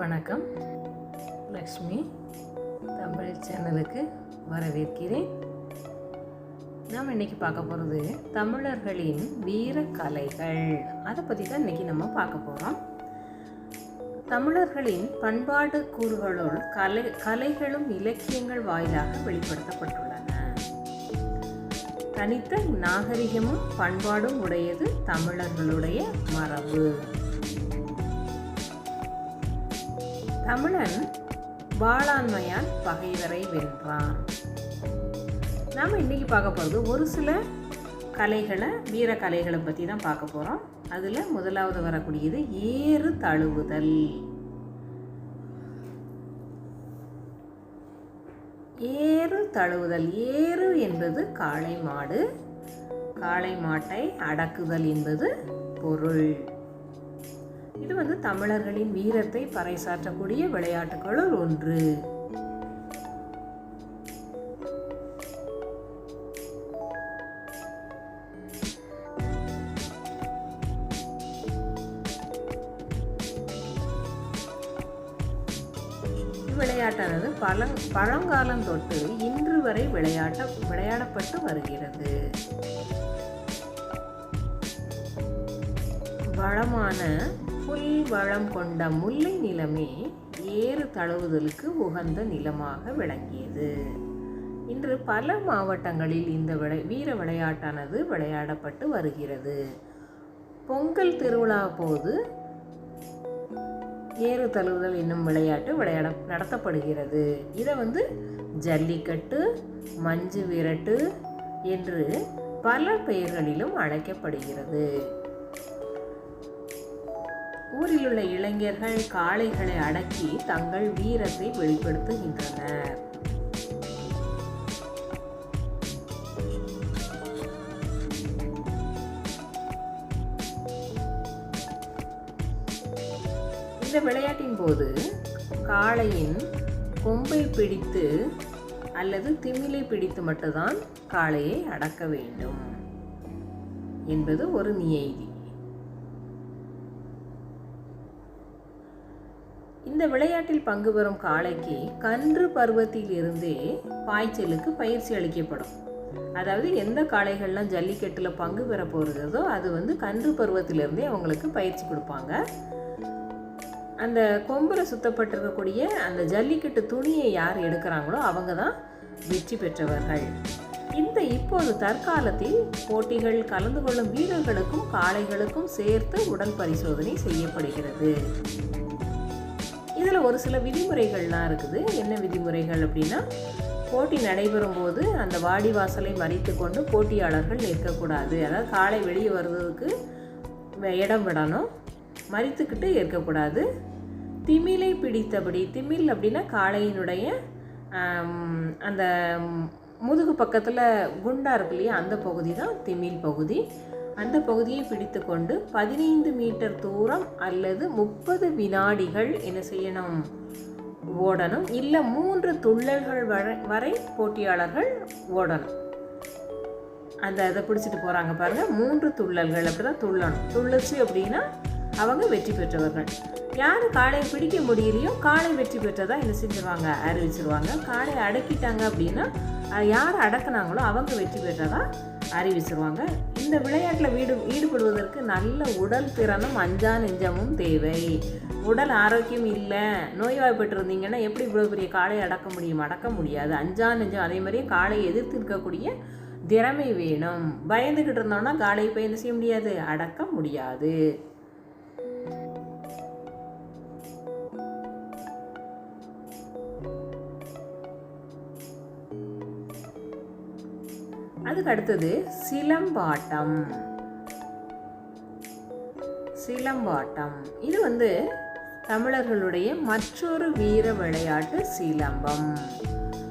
வணக்கம். லக்ஷ்மி தமிழ் சேனலுக்கு வரவேற்கிறேன். நாம் இன்னைக்கு பார்க்க போகிறது தமிழர்களின் வீர கலைகள். அதை பற்றி தான் இன்றைக்கி நம்ம பார்க்க போகிறோம் தமிழர்களின் பண்பாடு கூறுகளுள் கலை கலைகளும் இலக்கியங்கள் வாயிலாக வெளிப்படுத்தப்பட்டுள்ளன. தனித்த நாகரிகமும் பண்பாடும் உடையது தமிழர்களுடைய மரபு. தமிழன் வாளாண்மையால் பகைவரை வென்றான். நாம் இன்றைக்கி பார்க்க போகிறது ஒரு சில கலைகளை வீர கலைகளை பற்றி தான் பார்க்க போகிறோம் அதில் முதலாவது வரக்கூடியது ஏறு தழுவுதல். ஏறு தழுவுதல். ஏறு என்பது காளை மாடு காளை மாட்டை அடக்குதல் என்பது பொருள். இது வந்து தமிழர்களின் வீரத்தை பறைசாற்றக்கூடிய விளையாட்டுகளுள் ஒன்று. விளையாட்டானது பழ பழங்காலம் தொட்டு இன்று வரை விளையாட்ட விளையாடப்பட்டு வருகிறது. வளமான புல் வளம் கொண்ட முல்லை நிலமே ஏறு தழுவுதலுக்கு உகந்த நிலமாக விளங்கியது. இன்று பல மாவட்டங்களில் இந்த விளை வீர விளையாட்டானது விளையாடப்பட்டு வருகிறது. பொங்கல் திருவிழா போது ஏறு தழுவுதல் என்னும் விளையாட்டு விளையாட நடத்தப்படுகிறது. இதை வந்து ஜல்லிக்கட்டு மஞ்சு விரட்டு என்று பல பெயர்களிலும் அழைக்கப்படுகிறது. ஊரில் உள்ள இளைஞர்கள் காளைகளை அடக்கி தங்கள் வீரத்தை வெளிப்படுத்துகின்றனர். இந்த விளையாட்டின் போது காளையின் கொம்பை பிடித்து அல்லது திமிலை பிடித்து மட்டும்தான் காளையை அடக்க வேண்டும் என்பது ஒரு நியதி. இந்த விளையாட்டில் பங்கு பெறும் காளைக்கு கன்று பருவத்திலிருந்தே பாய்ச்சலுக்கு பயிற்சி அளிக்கப்படும். அதாவது எந்த காளைகள்லாம் ஜல்லிக்கட்டில் பங்கு பெற போகிறதோ அது வந்து கன்று பருவத்திலிருந்தே அவங்களுக்கு பயிற்சி கொடுப்பாங்க. அந்த கொம்பில் சுத்தப்பட்டிருக்கக்கூடிய அந்த ஜல்லிக்கட்டு துணியை யார் எடுக்கிறாங்களோ அவங்க தான் வெற்றி பெற்றவர்கள். இந்த இப்போது தற்காலத்தில் போட்டிகள் கலந்து கொள்ளும் வீரர்களுக்கும் காளைகளுக்கும் சேர்த்து உடல் பரிசோதனை செய்யப்படுகிறது. ஒரு சில விதிமுறைகள்லாம் இருக்குது. என்ன விதிமுறைகள் அப்படின்னா போட்டி நடைபெறும் போது அந்த வாடி வாசலை மறித்து கொண்டு போட்டியாளர்கள் நிற்கக்கூடாது. அதாவது காளை வெளியே வர்றதுக்கு இடம் விடணும். மறித்துக்கிட்டு இருக்கக்கூடாது. திமிலை பிடித்தபடி திமில் அப்படின்னா காளையினுடைய அந்த முதுகு பக்கத்தில் குண்டா இருக்கு இல்லையா? அந்த பகுதி தான் திமில் பகுதி. அந்த பகுதியை பிடித்து கொண்டு பதினைந்து மீட்டர் தூரம் அல்லது முப்பது வினாடிகள் என்ன செய்யணும்? ஓடணும். இல்லை மூன்று துள்ளல்கள் வரை வரை போட்டியாளர்கள் ஓடணும். அந்த இதை பிடிச்சிட்டு போகிறாங்க பாருங்கள் மூன்று துள்ளல்கள் அப்படி தான் துள்ளணும். துள்ளச்சு அப்படின்னா அவங்க வெற்றி பெற்றவர்கள். யார் காளையை பிடிக்க முடியலையோ காளை வெற்றி பெற்றதா என்ன செஞ்சுருவாங்க? அறிவிச்சிருவாங்க. காளையை அடக்கிட்டாங்க அப்படின்னா யார் அடக்குனாங்களோ அவங்க வெற்றி பெற்றதா அறிவிச்சிருவாங்க. இந்த விளையாட்டில் வீடு ஈடுபடுவதற்கு நல்ல உடல் திறனும் அஞ்சா நெஞ்சமும் தேவை. உடல் ஆரோக்கியம் இல்லை நோய்வாய்ப்பட்டிருந்தீங்கன்னா எப்படி இவ்வளோ பெரிய காளையை அடக்க முடியும்? அடக்க முடியாது. அஞ்சா நெஞ்சம் அதே மாதிரியே காளையை எதிர்த்து இருக்கக்கூடிய திறமை வேணும். பயந்துக்கிட்டு இருந்தோம்னா காளையை போய் என்ன செய்ய முடியாது. அடக்க முடியாது. அதுக்கு அடுத்தது சிலம்பாட்டம். சிலம்பாட்டம். இது வந்து தமிழர்களுடைய மற்றொரு வீர விளையாட்டு சிலம்பம்.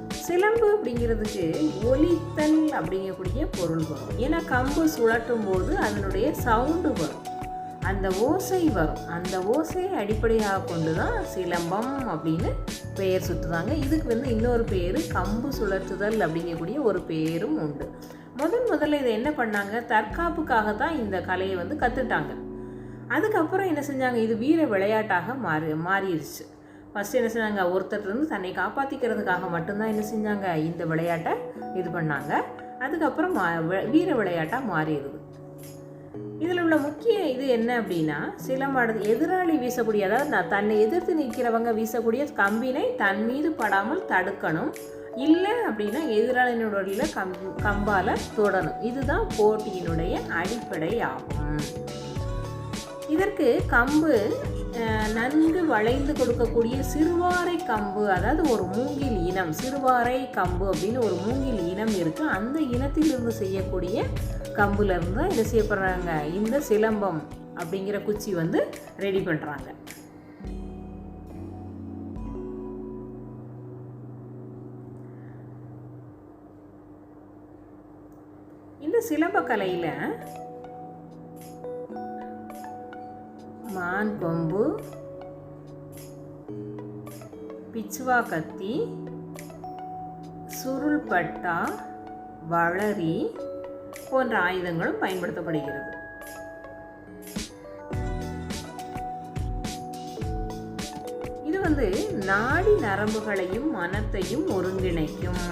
சிலம்பு அப்படிங்கிறதுக்கு ஒலித்தல் அப்படிங்கக்கூடிய பொருள் வரும். ஏன்னா கம்பு சுழட்டும் போது அதனுடைய சவுண்டு வரும். அந்த ஓசை வரும் அந்த ஓசையை அடிப்படையாக கொண்டு தான் சிலம்பம் அப்படின்னு பெயர் சுற்றுறாங்க இதுக்கு வந்து இன்னொரு பேர் கம்பு சுழற்றுதல் அப்படிங்கக்கூடிய ஒரு பேரும் உண்டு. முதன் முதல்ல இதை என்ன பண்ணாங்க? தற்காப்புக்காக தான் இந்த கலையை வந்து கற்றுட்டாங்க அதுக்கப்புறம் என்ன செஞ்சாங்க? இது வீர விளையாட்டாக மாறி மாறிடுச்சு ஃபஸ்ட்டு என்ன செஞ்சாங்க? ஒருத்தர் இருந்து தன்னை காப்பாற்றிக்கிறதுக்காக மட்டும்தான் என்ன செஞ்சாங்க? இந்த விளையாட்டை இது பண்ணாங்க. அதுக்கப்புறம் மா வீர விளையாட்டாக மாறிடுது. இதில் உள்ள முக்கிய இது என்ன அப்படின்னா சிலம்பாடுது எதிராளி வீசக்கூடிய அதாவது நான் தன்னை எதிர்த்து நிற்கிறவங்க வீசக்கூடிய கம்பினை தன் மீது படாமல் தடுக்கணும். இல்லை அப்படின்னா எதிராளியினுடைய கம் கம்பால் தொடணும். இதுதான் போட்டியினுடைய அடிப்படை ஆகும் இதற்கு கம்பு நன்கு வளைந்து கொடுக்கக்கூடிய சிறுவாரை கம்பு அதாவது ஒரு மூங்கில் இனம் சிறுவாரை கம்பு அப்படின்னு ஒரு மூங்கில் இனம் இருக்குது அந்த இனத்திலிருந்து செய்யக்கூடிய கம்புலேருந்து தான் இதை செய்யப்படுறாங்க இந்த சிலம்பம் அப்படிங்கிற குச்சி வந்து ரெடி பண்ணுறாங்க இந்த சிலம்பக்கலையில் மான் கொம்பு பிச்சுவா கத்தி சுருள் பட்டா வளரி போன்ற ஆயுதங்களும் பயன்படுத்தப்படுகிறது. இது வந்து நாடி நரம்புகளையும் மனத்தையும் ஒருங்கிணைக்கும்.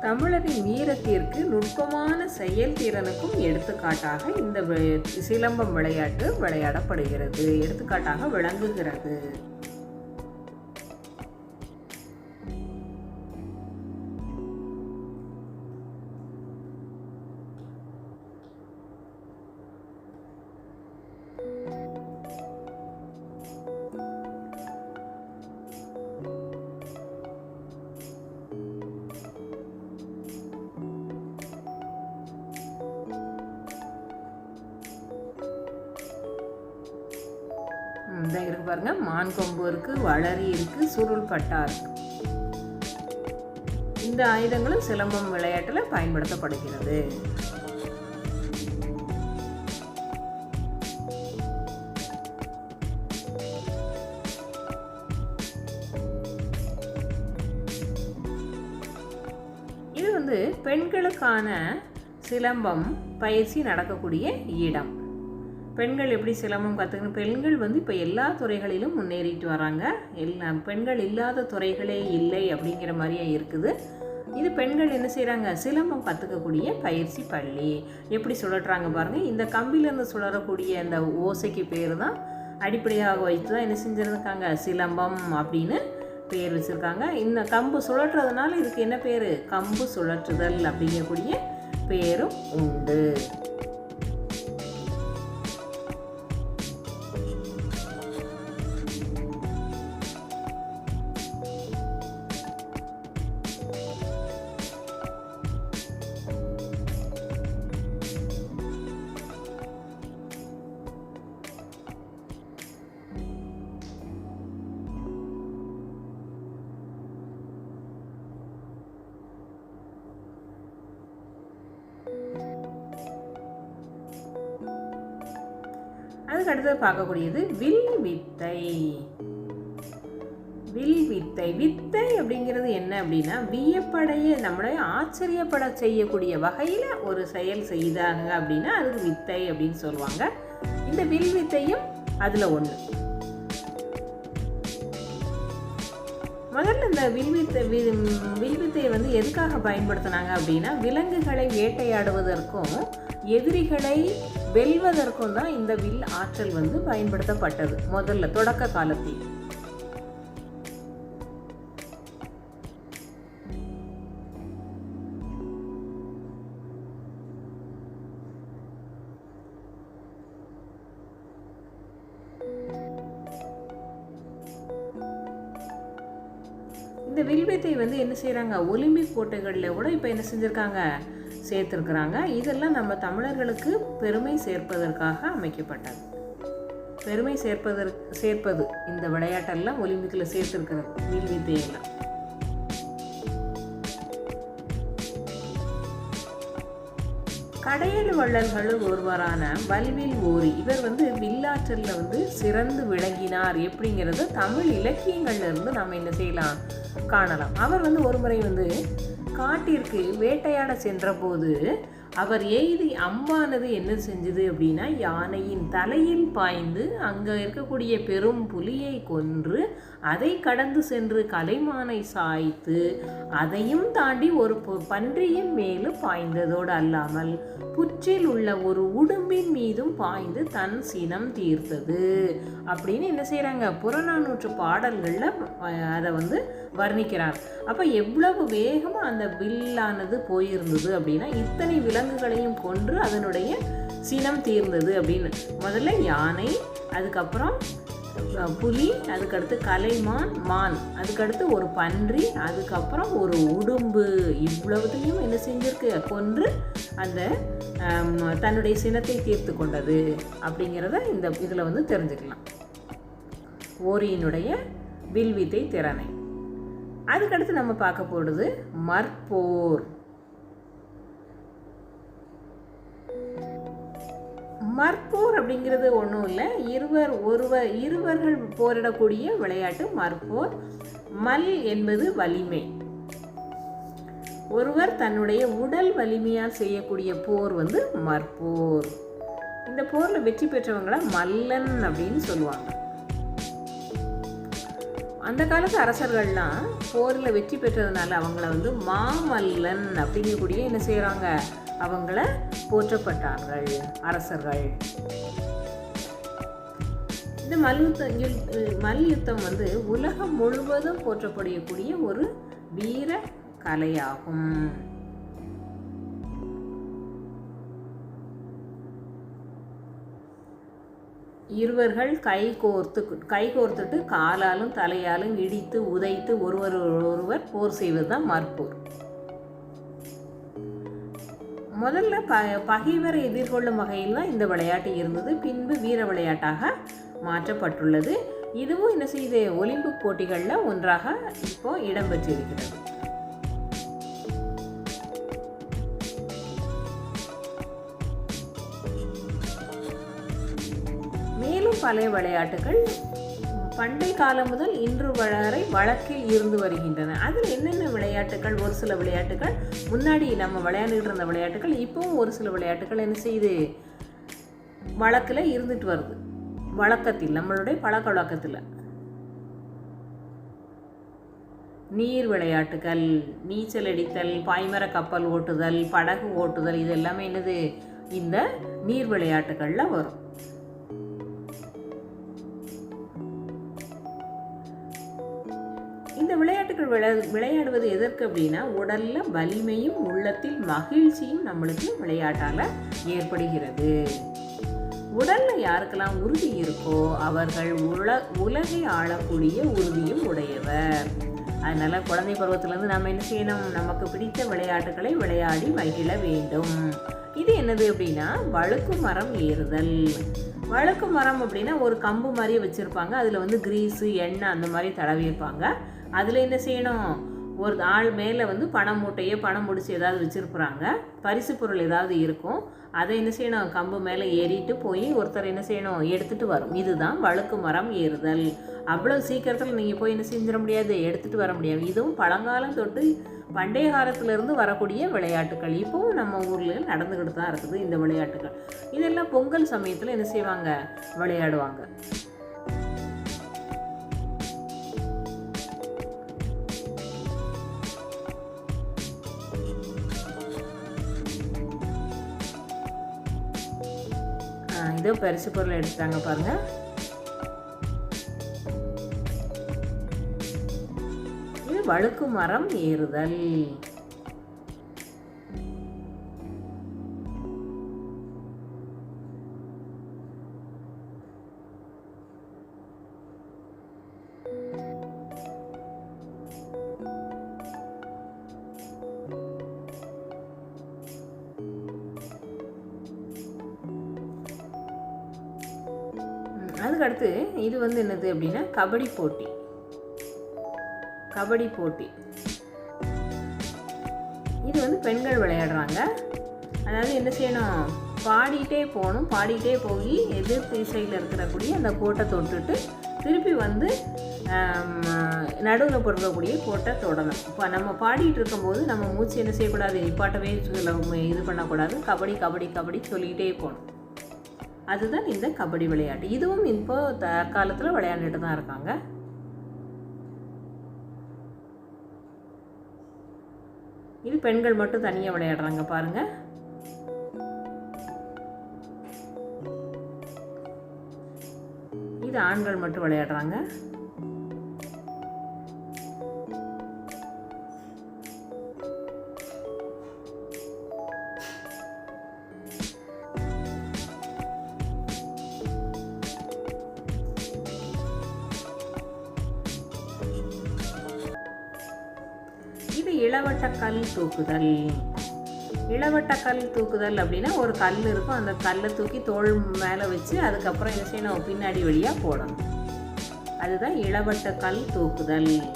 தமிழரின் வீரத்திற்கு நுட்பமான செயல்திறனுக்கும் எடுத்துக்காட்டாக இந்த சிலம்பம் விளையாட்டு விளையாடப்படுகிறது. எடுத்துக்காட்டாக விளங்குகிறது. பாருங்க. மான் கொம்பு இருக்கு வளரி இருக்கு சுருள் பட்டா இருக்கு. இந்த ஆயுதங்களும் சிலம்பம் விளையாட்டுல பயன்படுத்தப்படுகிறது. இது வந்து பெண்களுக்கான சிலம்பம் பயிற்சி நடக்கக்கூடிய இடம். பெண்கள் எப்படி சிலம்பம் கற்றுக்கணும் பெண்கள் வந்து இப்போ எல்லா துறைகளிலும் முன்னேறிட்டு வராங்க. எல்லா பெண்கள் இல்லாத துறைகளே இல்லை அப்படிங்கிற மாதிரியே இருக்குது. இது பெண்கள் என்ன செய்கிறாங்க சிலம்பம் கற்றுக்கக்கூடிய பயிற்சி பள்ளி. எப்படி சுழற்றுறாங்க பாருங்கள் இந்த கம்பிலேருந்து சுழறக்கூடிய அந்த ஓசைக்கு பேர் தான் அடிப்படையாக வைத்து தான் என்ன செஞ்சுருக்காங்க? சிலம்பம் அப்படின்னு பேர் வச்சுருக்காங்க. இந்த கம்பு சுழற்றுறதுனால இதுக்கு என்ன பேர்? கம்பு சுழற்றுதல் அப்படிங்கக்கூடிய பேரும் உண்டு. அதுக்கு அடுத்தது பார்க்கக்கூடியது வில் வித்தை வில் வித்தை வித்தை அப்படிங்கிறது என்ன அப்படின்னா வியப்படைய நம்மளை ஆச்சரியப்பட செய்யக்கூடிய வகையில் ஒரு செயல் செய்தாங்க அப்படின்னா அதுக்கு வித்தை அப்படின்னு சொல்லுவாங்க. இந்த வில் வித்தையும் அதில் ஒன்று முதல்ல இந்த வில்வித்தை வில்வித்தையை வந்து எதுக்காக பயன்படுத்தினாங்க அப்படின்னா விலங்குகளை வேட்டையாடுவதற்கும் எதிரிகளை வெல்வதற்கும் தான் இந்த வில் ஆற்றல் வந்து பயன்படுத்தப்பட்டது முதல்ல தொடக்க காலத்தில். இந்த வில்வித்தை வந்து என்ன செய்கிறாங்க ஒலிம்பிக் போட்டிகளில் கூட இப்போ என்ன செஞ்சுருக்காங்க? சேர்த்துருக்குறாங்க. இதெல்லாம் நம்ம தமிழர்களுக்கு பெருமை சேர்ப்பதற்காக அமைக்கப்பட்டது. பெருமை சேர்ப்பதற்கு சேர்ப்பது இந்த விளையாட்டெல்லாம் ஒலிம்பிக்கில் சேர்த்துருக்கிறது வில்வித்தையெல்லாம் கடையல் வள்ளல்களுள் ஒருவரான வல்வில் ஓரி இவர் வந்து வில்லாற்றலில் வந்து சிறந்து விளங்கினார் எப்படிங்கிறத தமிழ் இலக்கியங்கள்ல இருந்து நாம் என்ன செய்யலாம் காணலாம். அவர் வந்து ஒரு முறை வந்து காட்டிற்கு வேட்டையாட சென்றபோது அவர் எய்தி அம்பானது என்ன செஞ்சது? அப்படின்னா யானையின் தலையில் பாய்ந்து அங்கே இருக்கக்கூடிய பெரும் புலியை கொன்று அதை கடந்து சென்று கலைமானை சாய்த்து அதையும் தாண்டி ஒரு பன்றியின் மேலும் பாய்ந்ததோடு அல்லாமல் புற்றில் உள்ள ஒரு உடும்பின் மீதும் பாய்ந்து தன் சினம் தீர்த்தது. அப்படின்னு என்ன செய்கிறாங்க புறநானூற்று பாடல்களில் அதை வந்து வர்ணிக்கிறார். அப்போ எவ்வளவு வேகமாக அந்த வில்லானது போயிருந்தது அப்படின்னா இத்தனை விலங்குகளையும் கொன்று அதனுடைய சினம் தீர்ந்தது அப்படின்னு. முதல்ல யானை அதுக்கப்புறம் புலி அதுக்கடுத்து கலைமான் மான் அதுக்கடுத்து ஒரு பன்றி அதுக்கப்புறம் ஒரு உடும்பு. இவ்வளவுத்தையும் என்ன செஞ்சிருக்கு? கொன்று அந்த தன்னுடைய சினத்தை தீர்த்து கொண்டது அப்படிங்கிறத இந்த இதில் வந்து தெரிஞ்சுக்கலாம். ஓரியினுடைய வில்வித்தை திறனை. அதுக்கடுத்து நம்ம பார்க்க போடுது மற்போர். மற்போர் அப்படிங்கிறது ஒன்றும் இல்லை. இருவர் ஒருவர் இருவர்கள் போரிடக்கூடிய விளையாட்டு மற்போர். மல் என்பது வலிமை. ஒருவர் தன்னுடைய உடல் வலிமையால் செய்யக்கூடிய போர் வந்து மற்போர். இந்த போரில் வெற்றி பெற்றவங்களை மல்லன் அப்படின்னு சொல்லுவாங்க. அந்த காலத்து அரசர்கள்லாம் போரில் வெற்றி பெற்றதுனால அவங்கள வந்து மாமல்லன் அப்படிங்கக்கூடிய என்ன செய்கிறாங்க அவங்கள போற்றப்பட்டார்கள் அரசர்கள். இந்த மல்யுத்தம் யுத்- மல்யுத்தம் வந்து உலகம் முழுவதும் போற்றப்படக்கூடிய ஒரு வீர கலையாகும். இருவர்கள் கை கோர்த்து கை கோர்த்துட்டு காலாலும் தலையாலும் இடித்து உதைத்து ஒருவர் ஒருவர் போர் செய்வது தான் மற்போர். முதல்ல ப பகைவரை எதிர்கொள்ளும் வகையில் தான் இந்த விளையாட்டு இருந்தது. பின்பு வீர விளையாட்டாக மாற்றப்பட்டுள்ளது. இதுவும் என்ன செய்யுது ஒலிம்பிக் போட்டிகளில் ஒன்றாக இப்போ இடம்பெற்றிருக்கிறது. பழைய விளையாட்டுகள் பண்டை காலம் முதல் இன்று வரை வழக்கில் இருந்து வருகின்றன. அதில் என்னென்ன விளையாட்டுகள் ஒரு சில விளையாட்டுகள் முன்னாடி நம்ம விளையாண்டுகிட்டு இருந்த விளையாட்டுகள் இப்போவும் ஒரு சில விளையாட்டுகள் என்ன செய்யுது வழக்கில் இருந்துட்டு வருது. வழக்கத்தில் நம்மளுடைய பழக்க வழக்கத்தில் நீர் விளையாட்டுகள் நீச்சல் அடித்தல் பாய்மர கப்பல் ஓட்டுதல் படகு ஓட்டுதல் இது எல்லாமே என்னது? இந்த நீர் விளையாட்டுகளில் வரும். விளையாட்டுகள் விளையா விளையாடுவது எதற்கு அப்படின்னா உடலில் வலிமையும் உள்ளத்தில் மகிழ்ச்சியும் நம்மளுக்கு விளையாட்டால் ஏற்படுகிறது. உடலில் யாருக்கெல்லாம் உறுதி இருக்கோ அவர்கள் உல உலகை ஆளக்கூடிய உறுதியும் உடையவர். அதனால் குழந்தை பருவத்திலேருந்து நம்ம என்ன செய்யணும்? நமக்கு பிடித்த விளையாட்டுகளை விளையாடி மகிழ வேண்டும். இது என்னது அப்படின்னா வழுக்கு மரம் ஏறுதல். வழுக்கு மரம் அப்படின்னா ஒரு கம்பு மாதிரியே வச்சுருப்பாங்க. அதில் வந்து கிரீஸு எண்ணெய் அந்த மாதிரி தடவியிருப்பாங்க அதில் என்ன செய்யணும்? ஒரு ஆள் மேலே வந்து பணம் மூட்டையோ பணம் முடிச்சு ஏதாவது வச்சுருக்குறாங்க. பரிசு பொருள் ஏதாவது இருக்கும். அதை என்ன செய்யணும்? கம்பு மேலே ஏறிட்டு போய் ஒருத்தர் என்ன செய்யணும்? எடுத்துகிட்டு வரும். இதுதான் வழுக்கு மரம் ஏறுதல். அவ்வளோ சீக்கிரத்தில் நீங்கள் போய் என்ன செஞ்சிட முடியாது. எடுத்துகிட்டு வர முடியாது. இதுவும் பழங்காலம் தொட்டு பண்டைய காலத்திலேருந்து வரக்கூடிய விளையாட்டுகள் இப்போவும் நம்ம ஊரில் நடந்துக்கிட்டு தான் இருக்குது இந்த விளையாட்டுகள். இதெல்லாம் பொங்கல் சமயத்தில் என்ன செய்வாங்க? விளையாடுவாங்க. ஏதோ பரிசு பொருள் எடுத்துட்டாங்க பாருங்க. இது வழுக்கு மரம் ஏறுதல். அடுத்து இது வந்து என்னது அப்படின்னா கபடி போட்டி. கபடி போட்டி. இது வந்து பெண்கள் விளையாடுறாங்க. அதாவது என்ன செய்யணும்? பாடிட்டே போகணும். பாடிட்டே போய் எதிர் திசையில் இருக்கிறக்கூடிய அந்த கோட்டை தொட்டுட்டு திருப்பி வந்து நடுவில் பொறுக்கக்கூடிய கோட்டை தொடணும். இப்போ நம்ம பாடிட்டு இருக்கும்போது நம்ம மூச்சு என்ன செய்யக்கூடாது? நிப்பாட்டவே இது பண்ணக்கூடாது. கபடி கபடி கபடி சொல்லிக்கிட்டே போகணும். அதுதான் இந்த கபடி விளையாட்டு. இதுவும் இப்போ தற்காலத்தில் விளையாண்டுட்டு தான் இருக்காங்க. இது பெண்கள் மட்டும் தனியாக விளையாடுறாங்க பாருங்க. இது ஆண்கள் மட்டும் விளையாடுறாங்க. தூக்குதல். இளவட்ட கல் தூக்குதல் அப்படின்னா ஒரு கல் இருக்கும். அந்த கல்லை தூக்கி தோல் மேலே வச்சு அதுக்கப்புறம் என்ன செய்யணும்? பின்னாடி வழியாக போடணும். அதுதான் இளவட்ட கல் தூக்குதல்.